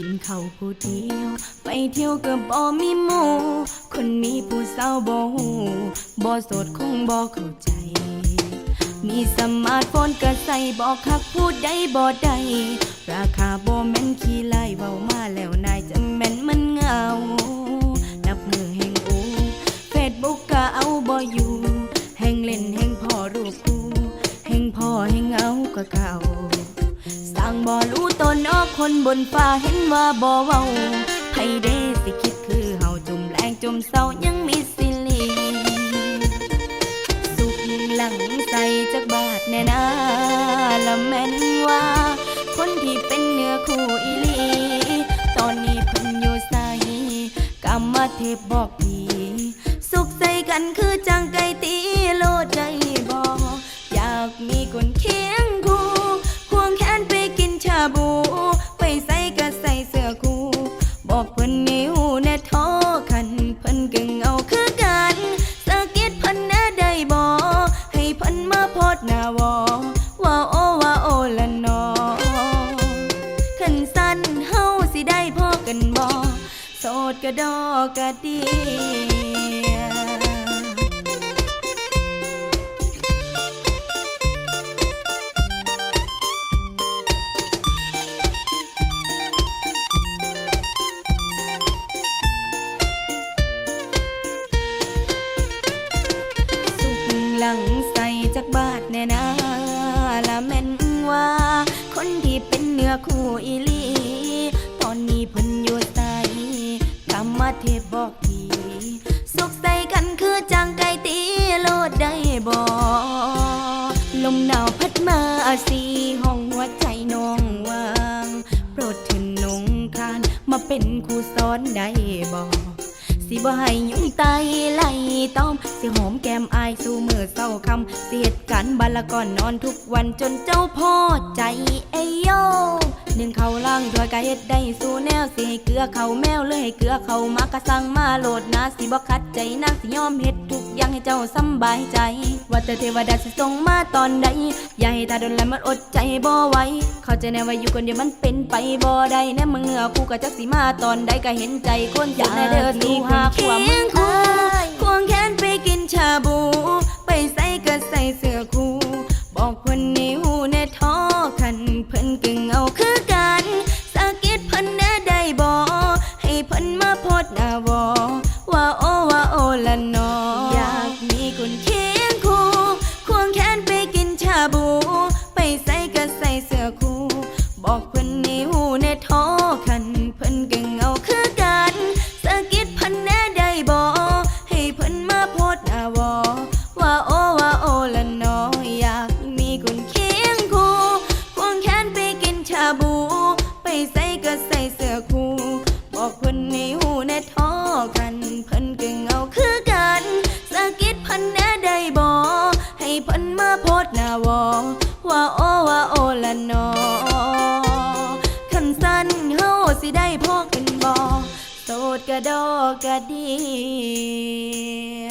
กินข้าวผู้เดียว ไปเที่ยวกับบ่มีหมู่คนมีผู้สาวบ่หูบ่โสดคงบ่เข้าใจ มีสมาร์ทโฟนก็ใส่บอกคักพูดได้บ่ได้ราคาบ่แม่นขี้ไล่เว้ามาแล้วนายจะแม่นมันเงา นับมือแห่งอูเฟซบุ๊กก็เอาบ่อยู่ แห่งเล่นแห่งพ่อรูปกูแห่งพ่อแห่งเอาก็เก่าสร้างบ่รู้ คนบนฟ้าเห็นว่าบ่เว้าไผเด้สิคิดคือเฮาจมแรงจมเศร้ายังมีสิลีสุขหลังใส่จากบาทแน่นาละแม่นว่า คนที่เป็นเนื้อคู่อีลี ตอนนี้เพิ่นอยู่ใส่กรรมเทพบอกดี สุขใส่กันคือ แน่ท้อคันเพิ่นก็เอาคือกันสะกิดเพิ่นแน่ได้บ่ให้เพิ่นมาพอดหน้าวอว่าโอว่าโอละนอขันสั้นเฮาสิได้พอกันบ่โสดกระดอกกระดี จากบาทแน่นาละแม่นว่า คนที่เป็นเนื้อคู่อีลีตอนนี้เพิ่นอยู่ใส่กรรมเทพบอกทีสุขใส่กันคือจังไก่ตีโลดได้บ่ลมหนาวพัดมาสีห้องหัวใจน้องวาง โปรดเถินนงคานมาเป็นครูสอนได้บ่ สิบ่ให้ยุ่งไตไล่ต้อม สิหอมแก้มอายสู่มือเศร้าคำเสียดกันบาละก่อนนอนทุกวันจนเจ้าพ่อใจเอยโยหนึ่งเขาล่างถอยกะเฮ็ดได้สู่แนวสิให้เกลือเขาแมวเลยให้เกลือเขามากะสั่งมาโหลดนะสิบ่คัดใจนางสิยอมเฮ็ดทุกอย่างให้เจ้าสำบายใจ ว่าแต่เทวดาสิส่งมาตอนใดอย่าให้ตาโดนแล้วมันอดใจบ่ไหวเข้าใจแน่ว่าอยู่คนเดียวมันเป็นไปบ่ได้แน่มึงเหนือคู่ก็จักสิมาตอนใดก็เห็นใจคนอยากแน่เด้อสู่หาขวามงคู่ควงแขนไปกินชาบู ไปใส่ก็ใส่เสื้อคู่บอกคนในนิ้วแน่ท้อคันเพิ่นกึ่งเอาคือกัน ใส่ก็ใส่เสื้อคู่บอกเพิ่นนิ้วแน่ท้อคัน เพิ่นก็เงาคือกันสะกิดเพิ่นแน่ได้บ่ให้เพิ่นมาโพดหน้าวอว่าโอว่าโอละนอคันสั้นเฮาสิได้พอกันบ่โสดกระดอกกระเดีย